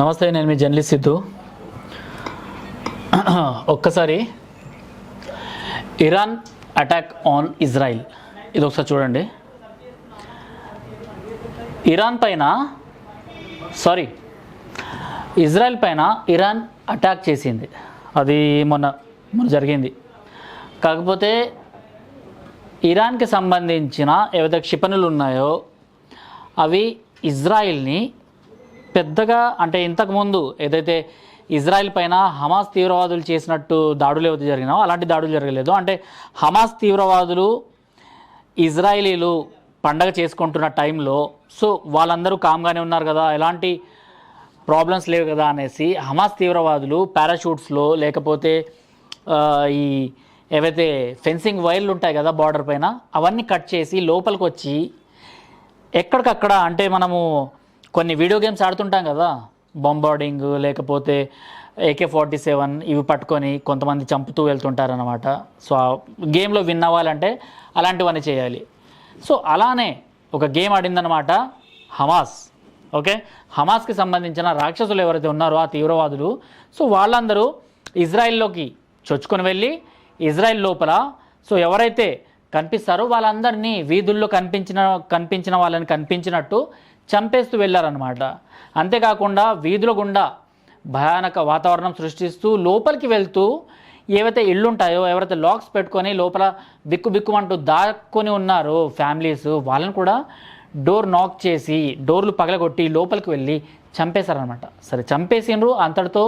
నమస్తే నేను మీ జర్నలిస్ట్ సిద్ధు. ఒక్కసారి ఇరాన్ అటాక్ ఆన్ ఇజ్రాయిల్. ఇది ఒకసారి చూడండి. ఇరాన్ పైన సారీ ఇజ్రాయెల్ పైన ఇరాన్ అటాక్ చేసింది. అది మొన్న మొన్న జరిగింది. కాకపోతే ఇరాన్కి సంబంధించిన ఏవైతే క్షిపణులు ఉన్నాయో అవి ఇజ్రాయిల్ని పెద్దగా అంటే ఇంతకుముందు ఏదైతే ఇజ్రాయెల్ పైన హమాస్ తీవ్రవాదులు చేసినట్టు దాడులు ఏవైతే జరిగినావో అలాంటి దాడులు జరగలేదు. అంటే హమాస్ తీవ్రవాదులు ఇజ్రాయిలీలు పండగ చేసుకుంటున్న టైంలో సో వాళ్ళందరూ కామ్గానే ఉన్నారు కదా ఎలాంటి ప్రాబ్లమ్స్ లేవు కదా అనేసి హమాస్ తీవ్రవాదులు పారాషూట్స్లో లేకపోతే ఈ ఏవైతే ఫెన్సింగ్ వైర్లు ఉంటాయి కదా బార్డర్ పైన అవన్నీ కట్ చేసి లోపలికి వచ్చి ఎక్కడికక్కడ అంటే మనము కొన్ని వీడియో గేమ్స్ ఆడుతుంటాం కదా. బొంబార్డింగ్ లేకపోతే ఏకే ఫార్టీ సెవెన్ ఇవి పట్టుకొని కొంతమంది చంపుతూ వెళ్తుంటారనమాట సో ఆ గేమ్లో విన్ అవ్వాలంటే అలాంటివన్నీ చేయాలి. సో అలానే ఒక గేమ్ ఆడిందనమాట హమాస్ ఓకే హమాస్కి సంబంధించిన రాక్షసులు ఎవరైతే ఉన్నారో ఆ తీవ్రవాదులు సో వాళ్ళందరూ ఇజ్రాయిల్లోకి చొచ్చుకొని వెళ్ళి ఇజ్రాయిల్ లోపల సో ఎవరైతే కనిపిస్తారో వాళ్ళందరినీ వీధుల్లో కనిపించిన కనిపించిన వాళ్ళని కనిపించినట్టు చంపేస్తూ వెళ్ళారనమాట అంతేకాకుండా వీధుల గుండా భయానక వాతావరణం సృష్టిస్తూ లోపలికి వెళ్తూ ఏవైతే ఇళ్ళుంటాయో ఎవరైతే లాక్స్ పెట్టుకొని లోపల బిక్కు బిక్కుమంటూ దాక్కుని ఉన్నారో ఫ్యామిలీస్ వాళ్ళని కూడా డోర్ నాక్ చేసి డోర్లు పగలగొట్టి లోపలికి వెళ్ళి చంపేశారనమాట సరే చంపేసిండ్రు అంతటితో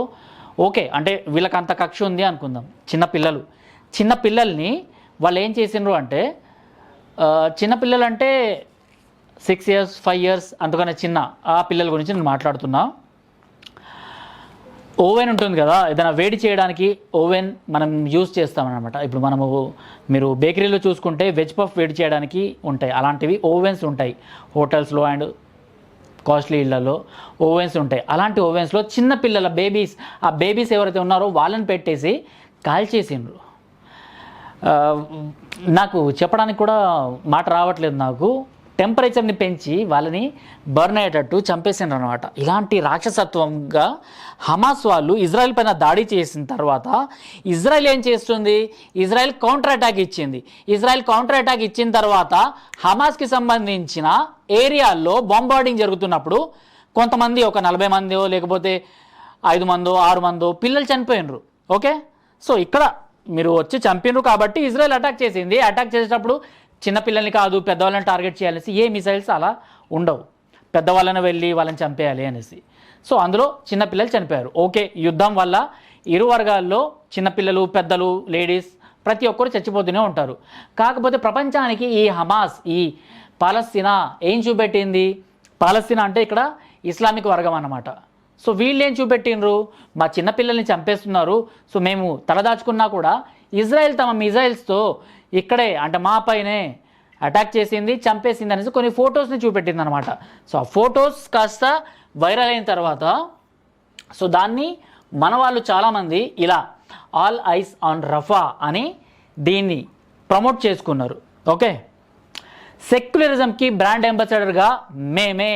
ఓకే అంటే వీళ్ళకి అంత కక్ష ఉంది అనుకుందాం. చిన్న పిల్లలు. చిన్న పిల్లల్ని వాళ్ళు ఏం చేసిండ్రు అంటే చిన్నపిల్లలు అంటే సిక్స్ ఇయర్స్ ఫైవ్ ఇయర్స్ అంతకన్నా చిన్న ఆ పిల్లల గురించి నేను మాట్లాడుతున్నా. ఓవెన్ ఉంటుంది కదా ఏదైనా వేడి చేయడానికి ఓవెన్ మనం యూజ్ చేస్తామన్నమాట. ఇప్పుడు మనము మీరు బేకరీలో చూసుకుంటే వెజ్ పఫ్ వేడి చేయడానికి ఉంటాయి. అలాంటివి ఓవెన్స్ ఉంటాయి. హోటల్స్లో అండ్ కాస్ట్లీ ఇళ్ళలో ఓవెన్స్ ఉంటాయి. అలాంటి ఓవెన్స్లో చిన్న పిల్లల బేబీస్ ఆ బేబీస్ ఎవరైతే ఉన్నారో వాళ్ళని పెట్టేసి కాల్చేసిండ్రు. నాకు చెప్పడానికి కూడా మాట రావట్లేదు నాకు. టెంపరేచర్ని పెంచి వాళ్ళని బర్న్ అయ్యేటట్టు చంపేసిండ్రు అనమాట ఇలాంటి రాక్షసత్వంగా హమాస్ వాళ్ళు ఇజ్రాయెల్ పైన దాడి చేసిన తర్వాత ఇజ్రాయెల్ ఏం చేస్తుంది? ఇజ్రాయెల్ కౌంటర్ అటాక్ ఇచ్చింది. ఇజ్రాయెల్ కౌంటర్ అటాక్ ఇచ్చిన తర్వాత హమాస్కి సంబంధించిన ఏరియాల్లో బాంబార్డింగ్ జరుగుతున్నప్పుడు కొంతమంది ఒక నలభై మందో లేకపోతే ఐదు మందో ఆరు మందో పిల్లలు చనిపోయినరు ఓకే? సో ఇక్కడ మీరు వచ్చి చంపినరు కాబట్టి ఇజ్రాయెల్ అటాక్ చేసింది. అటాక్ చేసేటప్పుడు చిన్నపిల్లల్ని కాదు పెద్దవాళ్ళని టార్గెట్ చేయాలనేసి ఏ మిసైల్స్ అలా ఉండవు. పెద్దవాళ్ళని వెళ్ళి వాళ్ళని చంపేయాలి అనేసి. సో అందులో చిన్నపిల్లలు చనిపోయారు. ఓకే యుద్ధం వల్ల ఇరు వర్గాల్లో చిన్నపిల్లలు పెద్దలు లేడీస్ ప్రతి ఒక్కరు చచ్చిపోతూనే ఉంటారు. కాకపోతే ప్రపంచానికి ఈ హమాస్ ఈ పాలస్తీనా ఏం చూపెట్టింది? పాలస్తీనా అంటే ఇక్కడ ఇస్లామిక్ వర్గం అన్నమాట. సో వీళ్ళు ఏం చూపెట్టిండ్రు? మా చిన్నపిల్లల్ని చంపేస్తున్నారు. సో మేము తలదాచుకున్నా కూడా ఇజ్రాయెల్ తమ మిజైల్స్తో ఇక్కడే అంటే మా పైనే అటాక్ చేసింది చంపేసింది అనేసి కొన్ని ఫొటోస్ని చూపెట్టింది అనమాట సో ఆ ఫొటోస్ కాస్త వైరల్ అయిన తర్వాత సో దాన్ని మన వాళ్ళు చాలామంది ఇలా ఆల్ ఐస్ ఆన్ రఫా అని దీన్ని ప్రమోట్ చేసుకున్నారు. ఓకే? సెక్యులరిజంకి బ్రాండ్ అంబాసిడర్గా మేమే.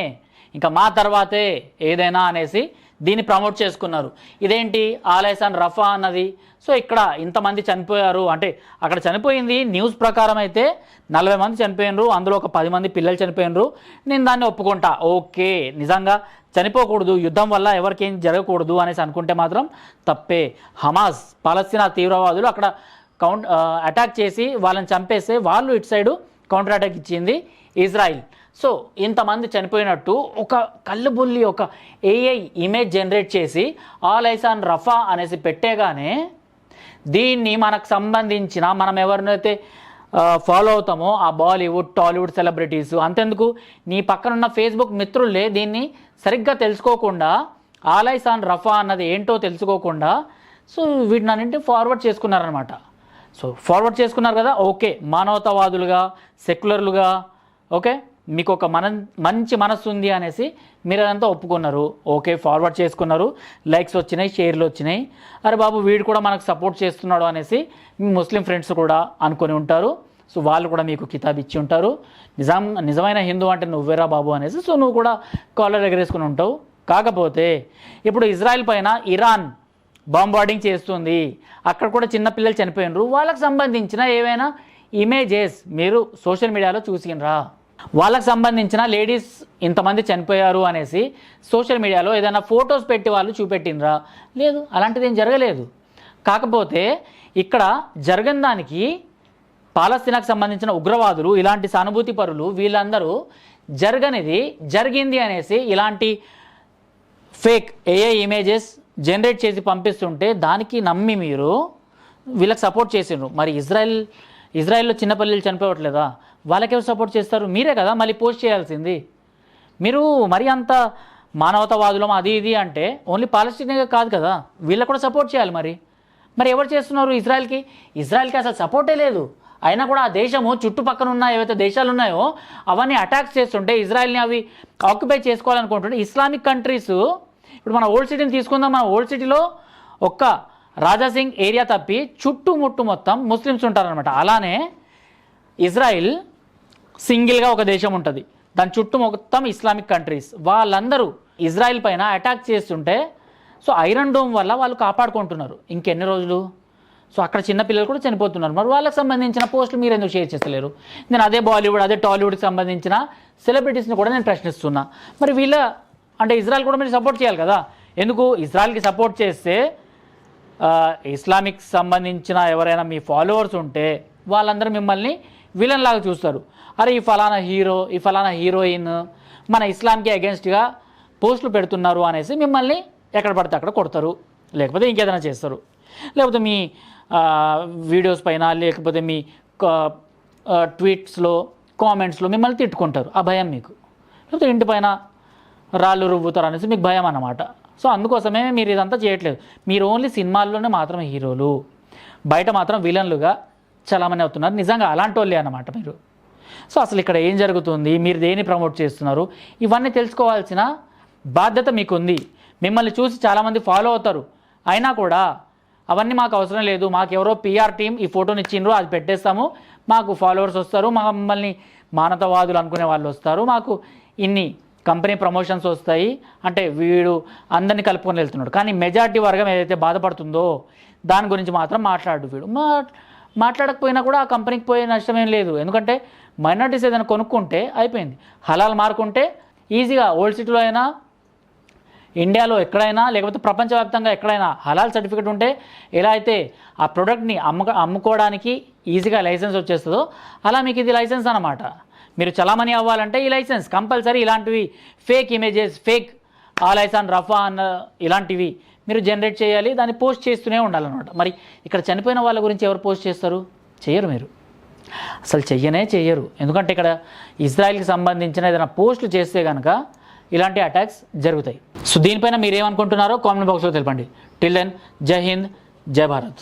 ఇంకా మా తర్వాతే ఏదైనా అనేసి దీన్ని ప్రమోట్ చేసుకున్నారు. ఇదేంటి? ఆలయసాన్ రఫా అన్నది. సో ఇక్కడ ఇంతమంది చనిపోయారు. అంటే అక్కడ చనిపోయింది న్యూస్ ప్రకారం అయితే నలభై మంది చనిపోయినరు. అందులో ఒక పది మంది పిల్లలు చనిపోయినరు. నేను దాన్ని ఒప్పుకుంటా. ఓకే. నిజంగా చనిపోకూడదు. యుద్ధం వల్ల ఎవరికేం జరగకూడదు అనేసి అనుకుంటే మాత్రం తప్పే. హమాస్ పాలస్తీనా తీవ్రవాదులు అక్కడ కౌంట్ అటాక్ చేసి వాళ్ళని చంపేస్తే వాళ్ళు ఇటు సైడు కౌంటర్ అటాక్ ఇచ్చింది ఇజ్రాయిల్. సో ఇంతమంది చనిపోయినట్టు ఒక కళ్ళుబుల్లి ఒక ఏఐ ఇమేజ్ జనరేట్ చేసి ఆల్ ఐసాన్ రఫా అనేసి పెట్టేగానే దీన్ని మనకు సంబంధించిన మనం ఎవరినైతే ఫాలో అవుతామో ఆ బాలీవుడ్ టాలీవుడ్ సెలబ్రిటీస్ అంతెందుకు? నీ పక్కనున్న ఫేస్బుక్ మిత్రులే దీన్ని సరిగ్గా తెలుసుకోకుండా ఆలైసాన్ రఫా అన్నది ఏంటో తెలుసుకోకుండా సో వీటిని అన్నింటి ఫార్వర్డ్ చేసుకున్నారనమాట సో ఫార్వర్డ్ చేసుకున్నారు కదా ఓకే మానవతావాదులుగా సెక్యులర్లుగా ఓకే? మీకు ఒక మన మంచి మనస్సు ఉంది అనేసి మీరు అదంతా ఒప్పుకున్నారు. ఓకే ఫార్వర్డ్ చేసుకున్నారు. లైక్స్ వచ్చినాయి షేర్లు వచ్చినాయి. అరే బాబు వీడు కూడా మనకు సపోర్ట్ చేస్తున్నాడు అనేసి మీ ముస్లిం ఫ్రెండ్స్ కూడా అనుకొని ఉంటారు. సో వాళ్ళు కూడా మీకు కితాబ్ ఇచ్చి ఉంటారు. నిజం నిజమైన హిందూ అంటే నువ్వేరా బాబు అనేసి సో నువ్వు కూడా కాలర్ ఎగరేసుకుని ఉంటావు. కాకపోతే ఇప్పుడు ఇజ్రాయెల్ పైన ఇరాన్ బాంబార్డింగ్ చేస్తుంది. అక్కడ కూడా చిన్నపిల్లలు చనిపోయినరు. వాళ్ళకి సంబంధించిన ఏవైనా ఇమేజెస్ మీరు సోషల్ మీడియాలో చూసినరా? వాళ్ళకి సంబంధించిన లేడీస్ ఇంతమంది చనిపోయారు అనేసి సోషల్ మీడియాలో ఏదైనా ఫొటోస్ పెట్టి వాళ్ళు చూపెట్టినరా లేదు అలాంటిది ఏం జరగలేదు. కాకపోతే ఇక్కడ జరగని దానికి పాలస్తీనాకు సంబంధించిన ఉగ్రవాదులు ఇలాంటి సానుభూతి పరులు వీళ్ళందరూ జరగనిది జరిగింది అనేసి ఇలాంటి ఫేక్ ఏఏ ఇమేజెస్ జనరేట్ చేసి పంపిస్తుంటే దానికి నమ్మి మీరు వీళ్ళకి సపోర్ట్ చేసిండ్రు. మరి ఇజ్రాయెల్ ఇజ్రాయెల్లో చిన్నపల్లెలు చనిపోవట్లేదా? వాళ్ళకెవరు సపోర్ట్ చేస్తారు? మీరే కదా మళ్ళీ పోస్ట్ చేయాల్సింది. మీరు మరి అంత మానవతావాదులం అది ఇది అంటే ఓన్లీ పాలస్తీనియా కాదు కదా వీళ్ళకు కూడా సపోర్ట్ చేయాలి మరి. మరి ఎవరు చేస్తున్నారు ఇజ్రాయెల్కి? ఇజ్రాయెల్కి అసలు సపోర్టే లేదు. అయినా కూడా ఆ దేశము చుట్టుపక్కన ఉన్న ఏవైతే దేశాలు ఉన్నాయో అవన్నీ అటాక్స్ చేస్తుంటే ఇజ్రాయెల్ని అవి ఆక్యుపై చేసుకోవాలనుకుంటుంటే ఇస్లామిక్ కంట్రీస్ ఇప్పుడు మన ఓల్డ్ సిటీని తీసుకుందాం మన ఓల్డ్ సిటీలో ఒక్క రాజాసింగ్ ఏరియా తప్పి చుట్టుముట్టు మొత్తం ముస్లిమ్స్ ఉంటారనమాట అలానే ఇజ్రాయిల్ సింగిల్గా ఒక దేశం ఉంటుంది. దాని చుట్టూ మొత్తం ఇస్లామిక్ కంట్రీస్. వాళ్ళందరూ ఇజ్రాయిల్ పైన అటాక్ చేస్తుంటే సో ఐరన్ డోమ్ వల్ల వాళ్ళు కాపాడుకుంటున్నారు. ఇంకెన్ని రోజులు? సో అక్కడ చిన్న పిల్లలు కూడా చనిపోతున్నారు. మరి వాళ్ళకి సంబంధించిన పోస్టులు మీరు ఎందుకు షేర్ చేస్తలేరు? నేను అదే బాలీవుడ్ అదే టాలీవుడ్కి సంబంధించిన సెలబ్రిటీస్ని కూడా నేను ప్రశ్నిస్తున్నా. మరి వీళ్ళ అంటే ఇజ్రాయెల్ కూడా మీరు సపోర్ట్ చేయాలి కదా? ఎందుకు? ఇజ్రాయెల్కి సపోర్ట్ చేస్తే ఇస్లామిక్ సంబంధించిన ఎవరైనా మీ ఫాలోవర్స్ ఉంటే వాళ్ళందరూ మిమ్మల్ని విలన్ లాగా చూస్తారు. అరే ఈ ఫలానా హీరో ఈ ఫలానా హీరోయిన్ మన ఇస్లాంకి అగెన్స్ట్గా పోస్టులు పెడుతున్నారు అనేసి మిమ్మల్ని ఎక్కడ పడితే అక్కడ కొడతారు. లేకపోతే ఇంకేదైనా చేస్తారు. లేకపోతే మీ వీడియోస్ పైన లేకపోతే మీ ట్వీట్స్లో కామెంట్స్లో మిమ్మల్ని తిట్టుకుంటారు. ఆ భయం మీకు. లేకపోతే ఇంటి పైన రాళ్ళు రువ్వుతారు అనేసి మీకు భయం అన్నమాట. సో అందుకోసమే మీరు ఇదంతా చేయట్లేదు. మీరు ఓన్లీ సినిమాల్లోనే మాత్రమే హీరోలు. బయట మాత్రం విలన్లుగా చలామణి అవుతున్నారు. నిజంగా అలాంటి వాళ్ళే అన్నమాట మీరు. సో అసలు ఇక్కడ ఏం జరుగుతుంది? మీరు దేన్ని ప్రమోట్ చేస్తున్నారు? ఇవన్నీ తెలుసుకోవాల్సిన బాధ్యత మీకుంది. మిమ్మల్ని చూసి చాలామంది ఫాలో అవుతారు. అయినా కూడా అవన్నీ మాకు అవసరం లేదు. మాకు ఎవరో పిఆర్ టీం ఈ ఫోటోని ఇచ్చిండ్రు అది పెట్టేస్తాము. మాకు ఫాలోవర్స్ వస్తారు. మమ్మల్ని మానవతావాదులు అనుకునే వాళ్ళు వస్తారు. మాకు ఇన్ని కంపెనీ ప్రమోషన్స్ వస్తాయి. అంటే వీడు అందరినీ కలుపుకొని వెళ్తున్నాడు. కానీ మెజారిటీ వర్గం ఏదైతే బాధపడుతుందో దాని గురించి మాత్రం మాట్లాడు వీడు. మా మాట్లాడకపోయినా కూడా ఆ కంపెనీకి పోయే నష్టం ఏం లేదు. ఎందుకంటే మైనార్టీస్ ఏదైనా కొనుక్కుంటే అయిపోయింది. హలాల్ మార్కుంటే ఈజీగా ఓల్డ్ సిటీలో అయినా ఇండియాలో ఎక్కడైనా లేకపోతే ప్రపంచవ్యాప్తంగా ఎక్కడైనా హలాల్ సర్టిఫికేట్ ఉంటే ఎలా అయితే ఆ ప్రోడక్ట్ని అమ్మక అమ్ముకోవడానికి ఈజీగా లైసెన్స్ వచ్చేస్తుందో అలా మీకు ఇది లైసెన్స్ అనమాట మీరు చలామణి అవ్వాలంటే ఈ లైసెన్స్ కంపల్సరీ ఇలాంటివి fake images fake all eyes on Rafah అన్న ఇలాంటివి మీరు జనరేట్ చేయాలి దాన్ని పోస్ట్ చేస్తూనే ఉండాలన్నమాట. మరి ఇక్కడ చనిపోయిన వాళ్ళ గురించి ఎవరు పోస్ట్ చేస్తారు? చేయరు మీరు. అసలు చెయ్యనే చెయ్యరు. ఎందుకంటే ఇక్కడ ఇజ్రాయెల్కి సంబంధించిన ఏదైనా పోస్టులు చేస్తే కనుక ఇలాంటి అటాక్స్ జరుగుతాయి. సో దీనిపైన మీరు ఏమనుకుంటున్నారో కామెంట్ బాక్స్లో తెలపండి. టిల్ దెన్ జై హింద్ జై భారత్.